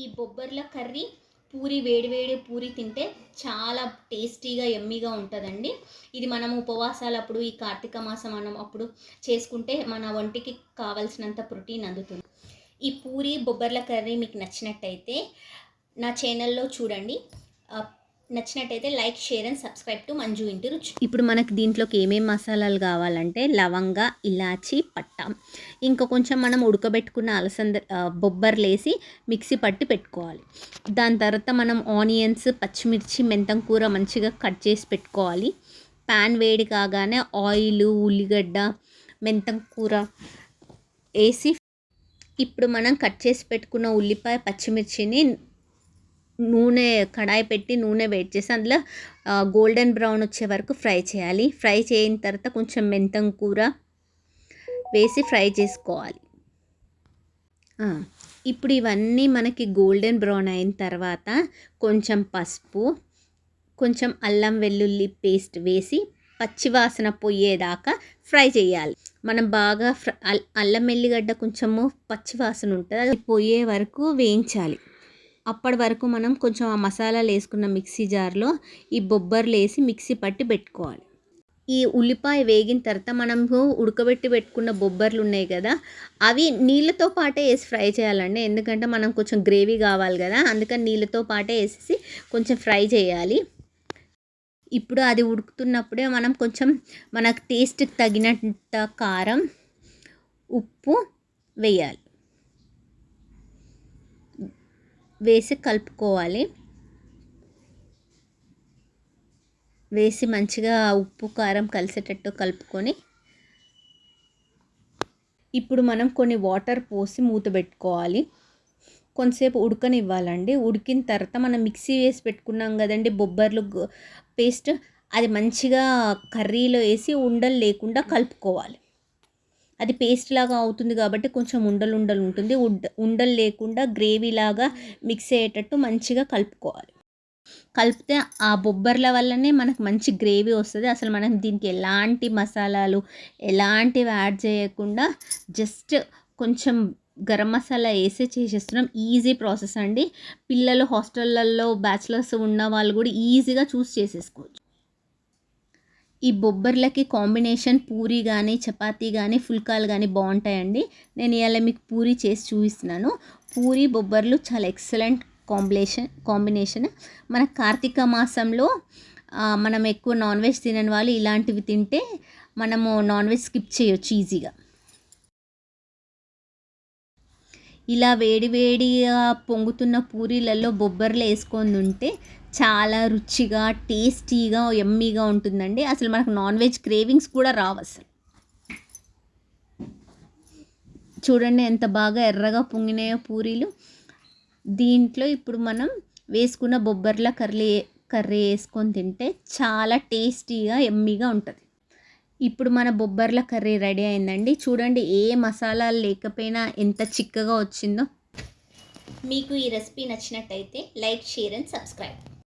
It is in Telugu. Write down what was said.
ఈ బొబ్బర్ల కర్రీ పూరి వేడివేడి పూరి తింటే చాలా టేస్టీగా ఎమ్మీగా ఉంటుందండి. ఇది మనం ఉపవాసాలప్పుడు ఈ కార్తీక మాసం మనం అప్పుడు చేసుకుంటే మన ఒంటికి కావలసినంత ప్రోటీన్ అందుతుంది. ఈ పూరి బొబ్బర్ల కర్రీ మీకు నచ్చినట్టయితే నా ఛానల్లో చూడండి. నచ్చినట్టయితే like share and subscribe to Manju ఇంటి రుచి. ఇప్పుడు మనకి దీంట్లోకి ఏమేమి మసాలాలు కావాలంటే లవంగ ఇలాచి పట్ట. ఇంకా కొంచెం మనం ఉడకబెట్టుకున్న అలసంద బొబ్బర్లేసి మిక్సీ పట్టి పెట్టుకోవాలి. దాని తర్వాత మనం ఆనియన్స్ పచ్చిమిర్చి మెంతం కూర మంచిగా కట్ చేసి పెట్టుకోవాలి. ప్యాన్ వేడి కాగానే ఆయిల్ ఉల్లిగడ్డ మెంతం కూర వేసి ఇప్పుడు మనం కట్ చేసి పెట్టుకున్న ఉల్లిపాయ పచ్చిమిర్చిని నూనె కడాయి పెట్టి నూనె వేడి చేసి అందులో గోల్డెన్ బ్రౌన్ వచ్చే వరకు ఫ్రై చేయాలి. ఫ్రై చేయిన తర్వాత కొంచెం మెంతం కూర వేసి ఫ్రై చేసుకోవాలి. ఇప్పుడు ఇవన్నీ మనకి గోల్డెన్ బ్రౌన్ అయిన తర్వాత కొంచెం పసుపు కొంచెం అల్లం వెల్లుల్లి పేస్ట్ వేసి పచ్చివాసన పోయేదాకా ఫ్రై చేయాలి. మనం బాగా ఫ్ర అల్- అల్లం ఎల్లిగడ్డ కొంచెము పచ్చివాసన ఉంటుంది అది పోయే వరకు వేయించాలి. అప్పటి వరకు మనం కొంచెం ఆ మసాలాలు వేసుకున్న మిక్సీ జార్లో ఈ బొబ్బర్లు వేసి మిక్సీ పట్టి పెట్టుకోవాలి. ఈ ఉల్లిపాయ వేగిన తర్వాత మనం ఉడకబెట్టి పెట్టుకున్న బొబ్బర్లు ఉన్నాయి కదా అవి నీళ్ళతో పాటే వేసి ఫ్రై చేయాలండి. ఎందుకంటే మనం కొంచెం గ్రేవీ కావాలి కదా అందుకని నీళ్ళతో పాటే వేసేసి కొంచెం ఫ్రై చేయాలి. ఇప్పుడు అది ఉడుకుతున్నప్పుడే మనం కొంచెం మనకు టేస్ట్కి తగినంత కారం ఉప్పు వేయాలి. వేసి కలుపుకోవాలి. వేసి మంచిగా ఉప్పు కారం కలిసేటట్టు కలుపుకొని ఇప్పుడు మనం కొన్ని వాటర్ పోసి మూత పెట్టుకోవాలి. కొంతసేపు ఉడకనివ్వాలండి. ఉడికిన తర్వాత మనం మిక్సీ వేసి పెట్టుకున్నాం కదండి బొబ్బర్లు పేస్ట్ అది మంచిగా కర్రీలో వేసి ఉండలు లేకుండా కలుపుకోవాలి. అది పేస్ట్ లాగా అవుతుంది కాబట్టి కొంచెం ఉండలు ఉండలు ఉంటుంది. ఉండలు లేకుండా గ్రేవీ లాగా మిక్స్ అయ్యేటట్టు మంచిగా కలుపుకోవాలి. కలిపితే ఆ బొబ్బర్ల వల్లనే మనకు మంచి గ్రేవీ వస్తుంది. అసలు మనం దీనికి ఎలాంటి మసాలాలు ఎలాంటివి యాడ్ చేయకుండా జస్ట్ కొంచెం గరం మసాలా వేసే చేసేస్తున్నాం. ఈజీ ప్రాసెస్ అండి. పిల్లలు హాస్టళ్ళల్లో బ్యాచిలర్స్ ఉన్న వాళ్ళు కూడా ఈజీగా చూస్ చేసేసుకోవచ్చు. ఈ బొబ్బర్లకి కాంబినేషన్ పూరి కానీ చపాతీ కానీ ఫుల్కాలు కానీ బాగుంటాయండి. నేను ఇవాళ మీకు పూరి చేసి చూపిస్తున్నాను. పూరి బొబ్బర్లు చాలా ఎక్సలెంట్ కాంబినేషన్ కాంబినేషన్. మన కార్తీక మాసంలో మనం ఎక్కువ నాన్ వెజ్ తినని వాళ్ళు ఇలాంటివి తింటే మనము నాన్ వెజ్ స్కిప్ చేయొచ్చు ఈజీగా. ఇలా వేడివేడిగా పొంగుతున్న పూరీలలో బొబ్బర్లు వేసుకొని ఉంటే చాలా రుచిగా టేస్టీగా ఎమ్మీగా ఉంటుందండి. అసలు మనకు నాన్ వెజ్ క్రేవింగ్స్ కూడా రావు అసలు. చూడండి ఎంత బాగా ఎర్రగా పొంగినాయో పూరీలు. దీంట్లో ఇప్పుడు మనం వేసుకున్న బొబ్బర్ల కర్రీ కర్రీ వేసుకొని తింటే చాలా టేస్టీగా ఎమ్మీగా ఉంటుంది. ఇప్పుడు మన బొబ్బర్ల కర్రీ రెడీ అయిందండి. చూడండి ఏ మసాలాలు లేకపోయినా ఎంత చిక్కగా వచ్చిందో. మీకు ఈ రెసిపీ నచ్చినట్టయితే లైక్ షేర్ అండ్ సబ్స్క్రైబ్.